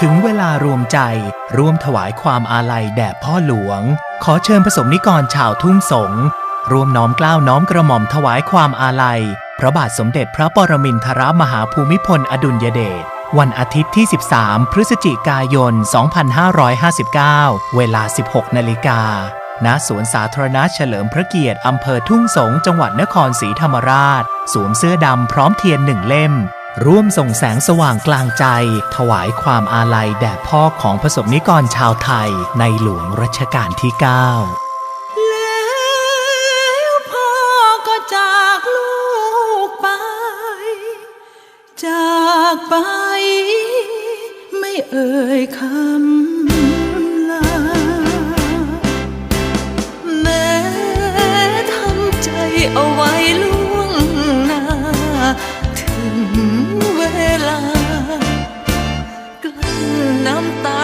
ถึงเวลารวมใจร่วมถวายความอาลัยแด่พ่อหลวง ขอเชิญผสมนิกรชาวทุ่งสงร่วมน้อมกล้าวน้อมกระหม่อมถวายความอาลัย พระบาทสมเด็จพระปรมินทรมหาภูมิพลอดุลยเดชวันอาทิตย์ที่ 13 พฤศจิกายน 2559 เวลา 16 นาฬิกา ณ สวนสาธารณะเฉลิมพระเกียรติ อำเภอทุ่งสง จังหวัดนครศรีธรรมราช สวมเสื้อดำพร้อมเทียนหนึ่งเล่ม ร่วมส่งแสงสว่างกลางใจ ถวายความอาลัยแด่พ่อของผสมนิกรชาวไทยในหลวงรัชกาลที่ 9 แล้วพ่อก็จากลูกไป จากไป ไม่เอ่ยคำลา แม้ทำใจเอาไว้ล่ เวลากลั้นน้ำตา